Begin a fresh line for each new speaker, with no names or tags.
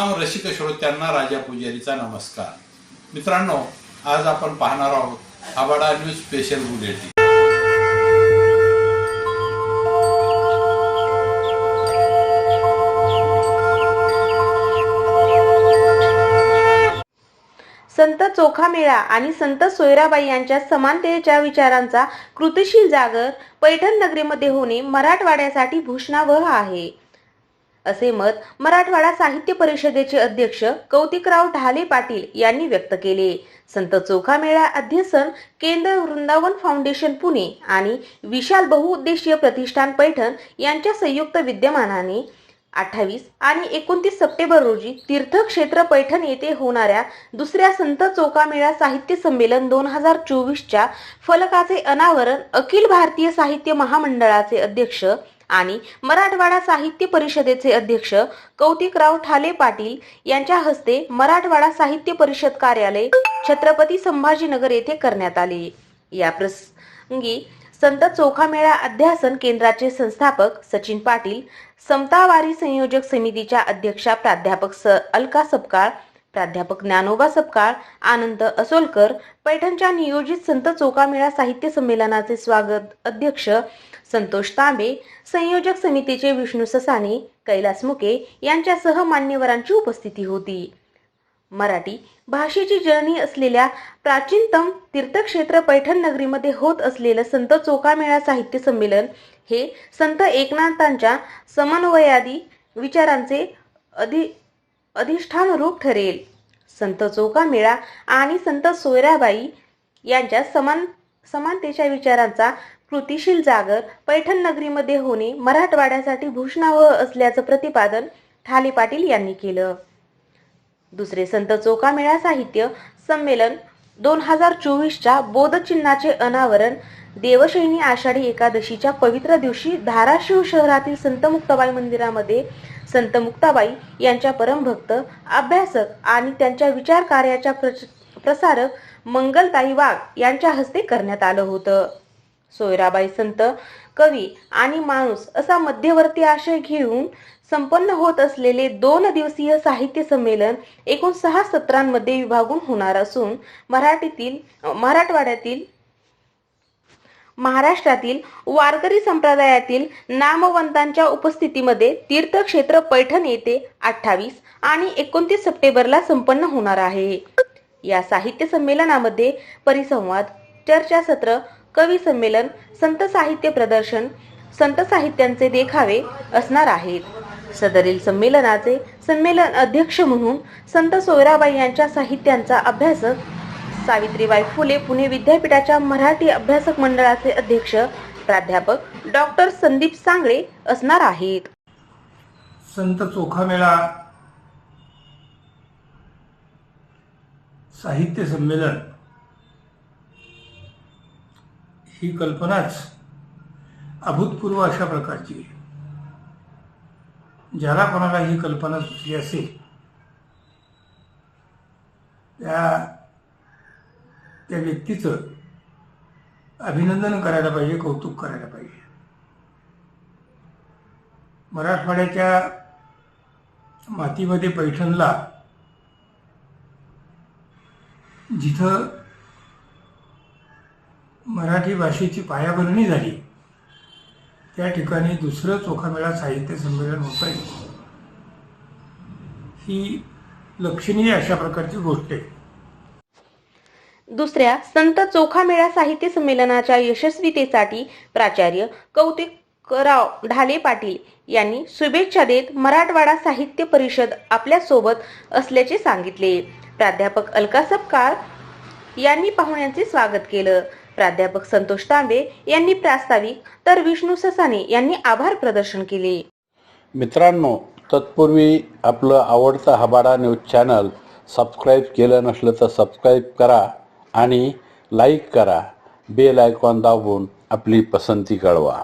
रसिक श्रोत्यांना राजा पुजारीचा नमस्कार. मित्रांनो आज आपण पाहणार आहोत आबाडा न्यूज स्पेशल बुलेटिन.
संत चोखामेळा आणि संत सोयराबाई यांच्या समानतेच्या विचारांचा कृतिशील जागर पैठण नगरीमध्ये होणे मराठवाड्यासाठी भूषणावह आहे. असे मत मराठवाडा साहित्य परिषदेचे अध्यक्ष कौतिकराव ढाले पाटील यांनी व्यक्त केले. संत चोखामेळा अध्यसन केंद्र वृंदावन फाउंडेशन पुणे आणि विशाल बहुउद्देशीय प्रतिष्ठान पैठण यांच्या संयुक्त विद्यमानाने अठ्ठावीस आणि एकोणतीस सप्टेंबर रोजी तीर्थक्षेत्र पैठण येथे होणाऱ्या दुसऱ्या संत चोकामेळा साहित्य संमेलन दोन हजार चोवीसच्या फलकाचे अनावरण अखिल भारतीय साहित्य महामंडळाचे अध्यक्ष आणि मराठवाडा साहित्य परिषदेचे अध्यक्ष कौतिकराव ठाले पाटील यांच्या हस्ते मराठवाडा साहित्य परिषद कार्यालय छत्रपती संभाजीनगर येथे करण्यात आले. या प्रसंगी संत चोखामेळा अध्यासन केंद्राचे संस्थापक सचिन पाटील समतावारी संयोजक समितीच्या अध्यक्षा प्राध्यापक स अलका सपकाळ प्राध्यापक ज्ञानोबा सपकाळ आनंद असोलकर पैठणच्या नियोजित संत चोखामेळा साहित्य संमेलनाचे स्वागत अध्यक्ष संतोष तांबे संयोजक समितीचे विष्णू ससाने कैलास मुके यांच्यासह मान्यवरांची उपस्थिती होती. मराठी भाषेची जननी असलेल्या प्राचीनतम तीर्थक्षेत्र पैठण नगरीमध्ये होत असलेलं संत चोकामेळा साहित्य संमेलन हे संत एकनाथांच्या समन्वयादी विचारांचे अधि अधिष्ठान रूप ठरेल. संत चोकामेळा आणि संत सोयराबाई यांच्या समान समानतेच्या विचारांचा कृतिशील जागर पैठण नगरीमध्ये होणे मराठवाड्यासाठी भूषणावह असल्याचं प्रतिपादन ठाले पाटील यांनी केलं. दुसरे संत चोकामेळा साहित्य संमेलन दोन हजार चोवीसच्या बोधचिन्हाचे अनावरण देवशैनी आषाढी एकादशीच्या पवित्र दिवशी धाराशिव शहरातील संत मुक्ताबाई मंदिरामध्ये संत मुक्ताबाई यांच्या परमभक्त अभ्यासक आणि त्यांच्या विचार कार्याच्या प्रच- प्रसारक मंगलताई वाघ यांच्या हस्ते करण्यात आलं होतं. सोयराबाई संत कवी आणि माणूस असा मध्यवर्ती आशय घेऊन संपन्न होत असलेले दोन दिवसीय साहित्य संमेलन एकूण सहा सत्रांमध्ये विभागून होणार असून मराठीतील मराठवाड्यातील महाराष्ट्रातील वारकरी संप्रदायातील नामवंतांच्या उपस्थितीमध्ये तीर्थक्षेत्र पैठण येथे अठ्ठावीस आणि एकोणतीस सप्टेंबरला संपन्न होणार आहे. या साहित्य संमेलनामध्ये परिसंवाद चर्चासत्र कवी संमेलन संत साहित्य प्रदर्शन संत साहित्यांचे देखावे असणार आहेत. सदरील संमेलनाचे संमेलन अध्यक्ष म्हणून संत सोयराबाई यांच्या साहित्यांचा अभ्यासक सावित्रीबाई फुले पुणे विद्यापीठाच्या मराठी अभ्यासक मंडळाचे अध्यक्ष प्राध्यापक डॉक्टर संदीप सांगळे असणार आहेत.
संत चोखामेळा साहित्य संमेलन. ही कल्पनाच अभूतपूर्व अशा प्रकारची आहे. ज्याला कोणाला ही कल्पना सुचली असेल त्या त्या व्यक्तीचं अभिनंदन करायला पाहिजे कौतुक करायला पाहिजे मराठवाड्याच्या मातीमध्ये पैठणला जिथं मराठी भाषेची पायाभरणी झाली. त्या ठिकाणी दुसरं चोखामेळा साहित्य संमेलन होत. आहे ही लक्षणीय अशा प्रकारची गोष्ट आहे.
दुसऱ्या संत चोखामेळा साहित्य संमेलनाच्या यशस्वीतेसाठी प्राचार्य कौतिक कराव ढाले पाटील यांनी शुभेच्छा देत मराठवाडा साहित्य परिषद आपल्यासोबत असल्याचे सांगितले. प्राध्यापक अलका सपकाळ यांनी पाहुण्यांचे स्वागत केलं. प्राध्यापक संतोष तांबे यांनी प्रास्ताविक तर विष्णू ससाने यांनी आभार प्रदर्शन केले.
मित्रांनो तत्पूर्वी आपलं आवडतं हबाडा न्यूज चॅनल सबस्क्राईब केलं नसलं तर सबस्क्राईब करा आणि लाईक करा. बेल आयकॉन दाबून आपली पसंती कळवा